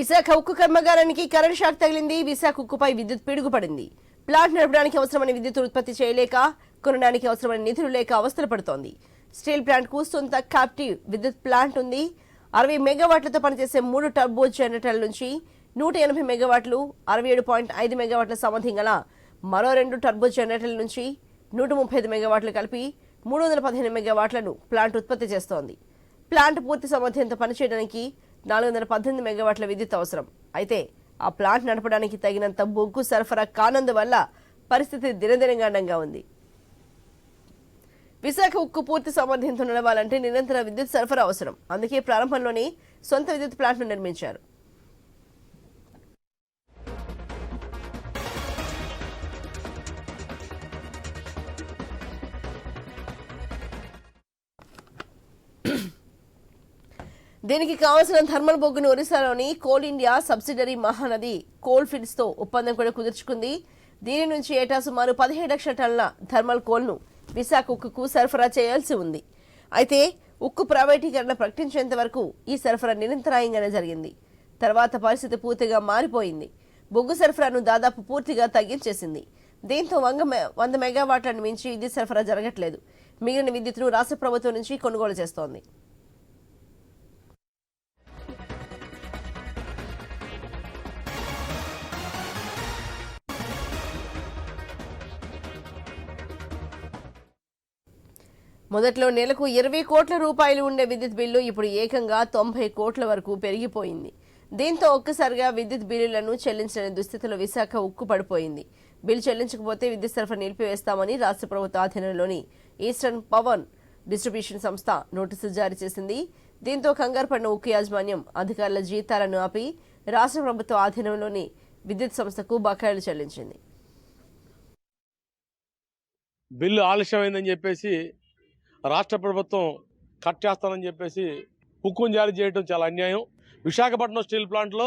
విశాఖ ఉక్కు కర్మాగారానికి current shock తగిలింది. విశాఖ ఉక్కుపై విద్యుత్ పిడుగుపడింది. ప్లాంట్ నడపడానికి అవసరమైన విద్యుత్ ఉత్పత్తి చేయలేక కొనడానికి అవసరమైన నిధులు లేక అవస్థలు పడుతోంది. స్టీల్ ప్లాంట్ కూస్తుంత సొంత క్యాప్టివ్ విద్యుత్ ప్లాంట్ ఉంది. అరవై మెగావాట్లతో పనిచేసే మూడు టర్బో జనరేటర్ల నుంచి నూట ఎనభై మెగావాట్లు అరవై ఏడు పాయింట్ ఐదు మెగావాట్ల సామర్థ్యం గల మరో రెండు టర్బో జనరేటర్ల నుంచి నూట ముప్పై ఐదు మెగావాట్లు కలిపి మూడు వందల పదిహేను మెగావాట్లను ప్లాంట్ ఉత్పత్తి చేస్తోంది. ప్లాంట్ పూర్తి సామర్థ్యంతో పనిచేయడానికి నాలుగు వందల పద్దెనిమిది మెగావాట్ల విద్యుత్ అవసరం. అయితే ఆ ప్లాంట్ నడపడానికి తగినంత బొగ్గు సరఫరా కానందువల్ల పరిస్థితి దినదినగాండంగా ఉంది. విశాఖ ఉక్కు పూర్తి సామర్థ్యంతో నడవాలంటే నిరంతర విద్యుత్ సరఫరా అవసరం. అందుకే ప్రారంభంలోనే సొంత విద్యుత్ ప్లాంట్ను నిర్మించారు. దీనికి కావాల్సిన థర్మల్ బొగ్గును ఒరిస్సాలోని coal India subsidiary Mahanadi coal ఫీల్డ్స్తో ఒప్పందం కూడా కుదుర్చుకుంది. దీని నుంచి ఏటా సుమారు పదిహేడు లక్షల టన్నుల థర్మల్ కోల్ను విశాఖ ఉక్కుకు సరఫరా చేయాల్సి ఉంది. అయితే ఉక్కు ప్రైవేటీకరణ ప్రకటించేంత వరకు ఈ సరఫరా నిరంతరాయంగానే జరిగింది. తర్వాత పరిస్థితి పూర్తిగా మారిపోయింది. బొగ్గు సరఫరాను దాదాపు పూర్తిగా తగ్గించేసింది. దీంతో వంద మె- వంద మెగావాట్లను మించి విద్యుత్ సరఫరా జరగట్లేదు. మిగిలిన విద్యుత్తును రాష్ట్ర ప్రభుత్వం నుంచి కొనుగోలు చేస్తోంది. మొదట్లో నెలకు ఇరవై కోట్ల రూపాయలు ఉండే విద్యుత్ బిల్లు ఇప్పుడు ఏకంగా తొంభై కోట్ల వరకు పెరిగిపోయింది. దీంతో ఒక్కసారిగా విద్యుత్ బిల్లులను చెల్లించని దుస్థితిలో విశాఖ ఉక్కు పడిపోయింది బిల్లు చెల్లించకపోతే విద్యుత్ సరఫరా నిలిపివేస్తామని రాష్ట్ర ప్రభుత్వ ఆధీనంలోని ఈస్టర్న్ పవన్ డిస్ట్రిబ్యూషన్ సంస్థ నోటీసులు జారీ చేసింది. దీంతో కంగారు పడిన ఉక్కు యాజమాన్యం అధికారుల జీతాలను ఆపి రాష్ట్ర ప్రభుత్వ ఆధీనంలోని విద్యుత్ సంస్థకు బకాయిలు చెల్లించింది. బిల్లు ఆలస్యమైందని చెప్పేసి రాష్ట్ర ప్రభుత్వం కట్ చేస్తానని చెప్పేసి హుక్కుం జారీ చేయడం చాలా అన్యాయం. విశాఖపట్నం స్టీల్ ప్లాంట్లో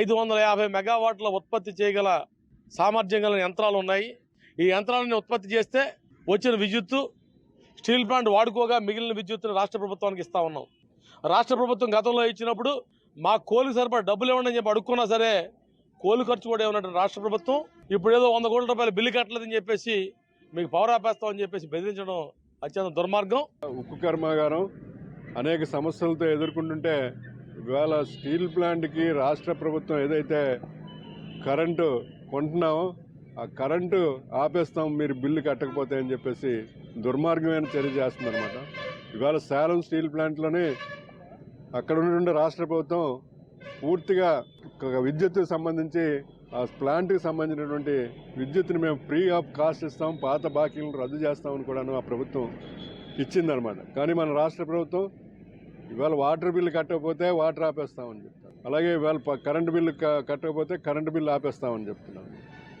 ఐదు వందల యాభై మెగావాట్ల ఉత్పత్తి చేయగల సామర్థ్యం గల యంత్రాలు ఉన్నాయి. ఈ యంత్రాలను ఉత్పత్తి చేస్తే వచ్చిన విద్యుత్తు స్టీల్ ప్లాంట్ వాడుకోగా మిగిలిన విద్యుత్తును రాష్ట్ర ప్రభుత్వానికి ఇస్తా ఉన్నాం. రాష్ట్ర ప్రభుత్వం గతంలో ఇచ్చినప్పుడు మా కోలు సరిపడా డబ్బులు ఇవ్వండి అని చెప్పి అడుక్కున్నా సరే కోలు ఖర్చు కూడా ఏమన్నట్టు రాష్ట్ర ప్రభుత్వం. ఇప్పుడు ఏదో వంద కోట్ల రూపాయలు బిల్లు కట్టలేదని చెప్పేసి మీకు పవర్ ఆపేస్తామని చెప్పేసి బెదిరించడం అత్యంత దుర్మార్గం. ఉక్కు కర్మాగారం అనేక సమస్యలతో ఎదుర్కొంటుంటే ఇవాళ స్టీల్ ప్లాంట్కి రాష్ట్ర ప్రభుత్వం ఏదైతే కరెంటు కొంటున్నామో ఆ కరెంటు ఆపేస్తాం మీరు బిల్లు కట్టకపోతే అని చెప్పేసి దుర్మార్గమైన చర్య చేస్తుందన్నమాట. ఇవాళ సేలం స్టీల్ ప్లాంట్లోని అక్కడ ఉన్నటువంటి రాష్ట్ర ప్రభుత్వం పూర్తిగా ఒక విద్యుత్కు సంబంధించి ఆ ప్లాంట్కి సంబంధించినటువంటి విద్యుత్ని మేము ఫ్రీ ఆఫ్ కాస్ట్ ఇస్తాం పాత బాకీలను రద్దు చేస్తామని కూడాను ఆ ప్రభుత్వం ఇచ్చిందనమాట కానీ మన రాష్ట్ర ప్రభుత్వం ఇవాళ వాటర్ బిల్లు కట్టకపోతే వాటర్ ఆపేస్తామని చెప్తారు. అలాగే ఇవాళ కరెంటు బిల్లు కట్టకపోతే కరెంటు బిల్లు ఆపేస్తామని చెప్తున్నాను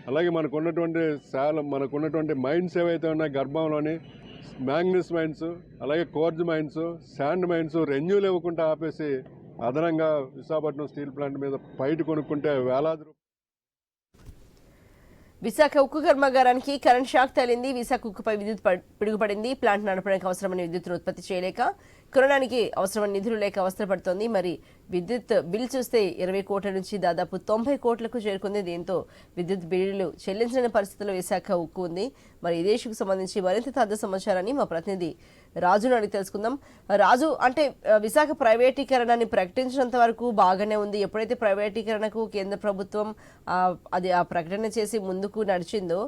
అలాగే మనకు ఉన్నటువంటి శాలం మనకు ఉన్నటువంటి మైన్స్ ఏవైతే ఉన్నాయి గర్భంలోని మ్యాంగనీస్ మైన్స్ అలాగే కోర్జ్ మైన్స్ శాండ్ మైన్స్ రెన్యూలు ఇవ్వకుండా ఆపేసి అదనంగా విశాఖపట్నం స్టీల్ ప్లాంట్ మీద బయట కొనుక్కుంటే వేలాది విశాఖ ఉక్కు కర్మాగారానికి కరెంట్ షాక్ తగిలింది. విశాఖ ఉక్కుపై విద్యుత్ పిడుగుపడింది. ప్లాంట్ నడపడానికి అవసరమైన విద్యుత్ను ఉత్పత్తి చేయలేక కొనడానికి అవసరమైన నిధులు లేక అవసరపడుతోంది మరి విద్యుత్ బిల్ చూస్తే ఇరవై కోట్ల నుంచి దాదాపు తొంభై కోట్లకు చేరుకుంది. దీంతో విద్యుత్ బిల్లులు చెల్లించని పరిస్థితిలో విశాఖ ఉక్కు ఉంది. మరి ఈ దేశకు సంబంధించి మరింత తాజా సమాచారాన్ని మా ప్రతినిధి రాజును అడిగి తెలుసుకుందాం. రాజు అంటే విశాఖ ప్రైవేటీకరణని ప్రకటించినంత వరకు బాగానే ఉంది. ఎప్పుడైతే ప్రైవేటీకరణకు కేంద్ర ప్రభుత్వం అది ఆ ప్రకటన చేసి ముందుకు నడిచిందో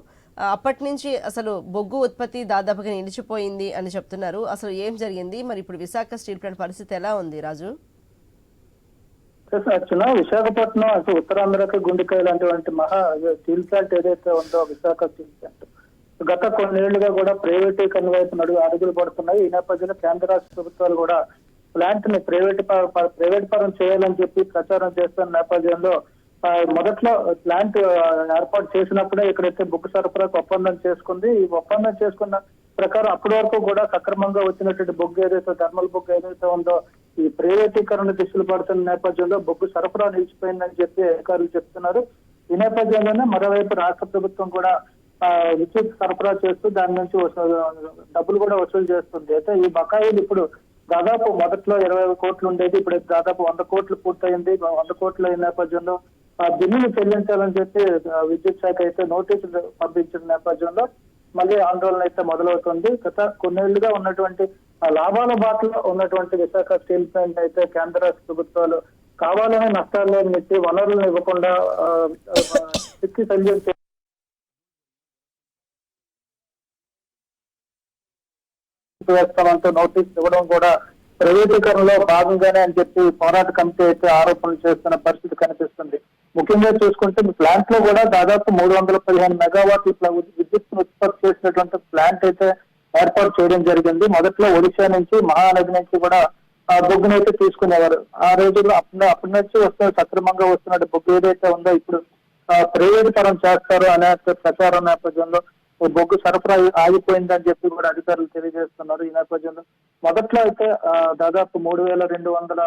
అప్పటి నుంచి అసలు బొగ్గు ఉత్పత్తి దాదాపుగా నిలిచిపోయింది అని చెప్తున్నారు. అసలు ఏం జరిగింది? మరి ఇప్పుడు విశాఖ స్టీల్ ప్లాంట్ పరిస్థితి ఎలా ఉంది రాజు? అర్చన విశాఖపట్నం అసలు ఉత్తరాంధ్రకి గుండెకాయ లాంటివంటి మహా స్టీల్ ప్లాంట్ ఏదైతే ఉందో విశాఖ స్టీల్ ప్లాంట్ గత కొన్నేళ్ళుగా కూడా ప్రైవేటీకరణ వైపు నడుగు అడుగులు పడుతున్నాయి. ఈ నేపథ్యంలో కేంద్ర రాష్ట్ర ప్రభుత్వాలు కూడా ప్లాంట్ని ప్రైవేట్ ప్రైవేట్ పరం చేయాలని చెప్పి ప్రచారం చేస్తున్న నేపథ్యంలో మొదట్లో ప్లాంట్ ఏర్పాటు చేసినప్పుడే ఇక్కడైతే బుక్ సరఫరాకు ఒప్పందం చేసుకుంది. ఈ ఒప్పందం చేసుకున్న ప్రకారం అప్పటి వరకు కూడా సక్రమంగా వచ్చినటువంటి బొగ్గు ఏదైతే థర్మల్ బొగ్గు ఏదైతే ఉందో ఈ ప్రైవేటీకరణ దిశలు పడుతున్న నేపథ్యంలో బొగ్గు సరఫరా నిలిచిపోయిందని చెప్పి అధికారులు చెప్తున్నారు. ఈ నేపథ్యంలోనే మరోవైపు రాష్ట్ర ప్రభుత్వం కూడా విద్యుత్ సరఫరా చేస్తూ దాని నుంచి డబ్బులు కూడా వసూలు చేస్తుంది. అయితే ఈ బకాయిలు ఇప్పుడు దాదాపు మొదట్లో ఇరవై కోట్లు ఉండేది ఇప్పుడు దాదాపు వంద కోట్లు పూర్తయింది. వంద కోట్ల అయిన నేపథ్యంలో ఆ బిల్లులు చెల్లించాలని చెప్పి విద్యుత్ శాఖ అయితే నోటీసులు పంపించిన నేపథ్యంలో మళ్ళీ ఆందోళన అయితే మొదలవుతుంది. గత కొన్నేళ్ళుగా ఉన్నటువంటి లాభాల బాటలో ఉన్నటువంటి విశాఖ స్టీల్ ప్లాంట్ అయితే కేంద్ర రాష్ట్ర ప్రభుత్వాలు కావాలనే నష్టాలు నెట్టి వనరులను ఇవ్వకుండా శక్తి సంజయం వేస్తామంటూ నోటీస్ ఇవ్వడం కూడా ప్రైవేటీకరణలో భాగంగానే అని చెప్పి పోరాట కమిటీ అయితే ఆరోపణలు చేస్తున్న పరిస్థితి కనిపిస్తుంది. ముఖ్యంగా చూసుకుంటే ప్లాంట్లో కూడా దాదాపు మూడు వందల పదిహేను మెగావాట్ల విద్యుత్ ఉత్పత్తి చేసినటువంటి ప్లాంట్ అయితే ఏర్పాటు చేయడం జరిగింది. మొదట్లో ఒడిశా నుంచి మహానది నుంచి కూడా ఆ బొగ్గును అయితే తీసుకునేవారు. ఆ రోజుల్లో అప్పుడు అప్పటి నుంచి వస్తున్న సక్రమంగా వస్తున్న బొగ్గు ఏదైతే ఉందో ఇప్పుడు ఆ, ప్రైవేట్ పరం చేస్తారు అనే ప్రచారం నేపథ్యంలో బొగ్గు సరఫరా ఆగిపోయిందని చెప్పి కూడా అధికారులు తెలియజేస్తున్నారు ఈ నేపథ్యంలో. మొదట్లో అయితే దాదాపు మూడు వేల రెండు వందల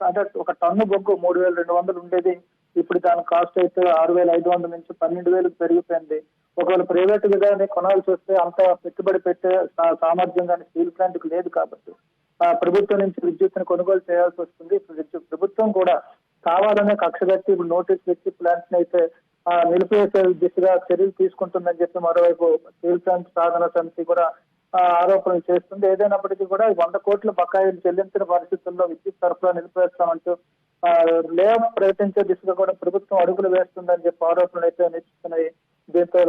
అంటే ఒక టన్ను బొగ్గు మూడు వేల రెండు వందలు ఉండేది. ఇప్పుడు దాని కాస్ట్ అయితే ఆరు వేల ఐదు వందల నుంచి పన్నెండు వేలకు పెరిగిపోయింది. ఒకవేళ ప్రైవేట్ గానే కొనాల్సి వస్తే అంత పెట్టుబడి పెట్టే సామర్థ్యం కానీ స్టీల్ ప్లాంట్కు లేదు కాబట్టి ఆ, ప్రభుత్వం నుంచి విద్యుత్ను కొనుగోలు చేయాల్సి వస్తుంది. ప్రభుత్వం కూడా కావాలనే కక్ష కట్టి ఇప్పుడు నోటీస్ పెట్టి ప్లాంట్స్ అయితే నిలిపివేసే దిశగా చర్యలు తీసుకుంటుందని చెప్పి మరోవైపు స్టీల్ సాధన సమితి కూడా ఆరోపణలు చేస్తుంది. ఏదైనప్పటికీ కూడా వంద కోట్ల బకాయిలు చెల్లించిన పరిస్థితుల్లో విద్యుత్ సరఫరా నిలిపివేస్తామంటూ లే ఆఫ్ ప్రకటించే దిశగా కూడా ప్రభుత్వం అడుగులు వేస్తుందని చెప్పి ఆరోపణలు అయితే నిలుస్తున్నాయి. దీంతో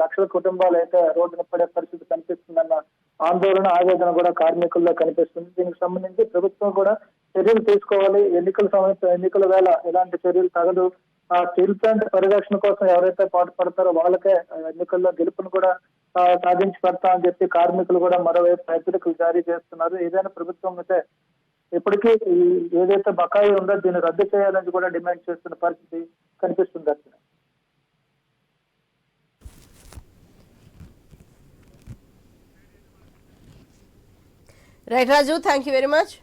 లక్షల కుటుంబాలు అయితే రోడ్డున పడే పరిస్థితి కనిపిస్తుందన్న ఆందోళన ఆవేదన కూడా కార్మికుల్లో కనిపిస్తుంది. దీనికి సంబంధించి ప్రభుత్వం కూడా చర్యలు తీసుకోవాలి. ఎన్నికల సమయంలో ఎన్నికల వేళ ఎలాంటి చర్యలు తగదు. ఆ స్టీల్ ప్లాంట్ పరిరక్షణ కోసం ఎవరైతే పాటుపడతారో వాళ్ళకే ఎన్నికల్లో గెలుపును కూడా సాధించి పెడతా అని చెప్పి కార్మికులు కూడా మరోవైపు హెచ్చరికలు జారీ చేస్తున్నారు. ఏదైనా ప్రభుత్వం అయితే ఇప్పటికీ ఏదైతే బకాయి ఉందో దీన్ని రద్దు చేయాలని కూడా డిమాండ్ చేస్తున్న పరిస్థితి కనిపిస్తుంది Archana right Raju thank you very much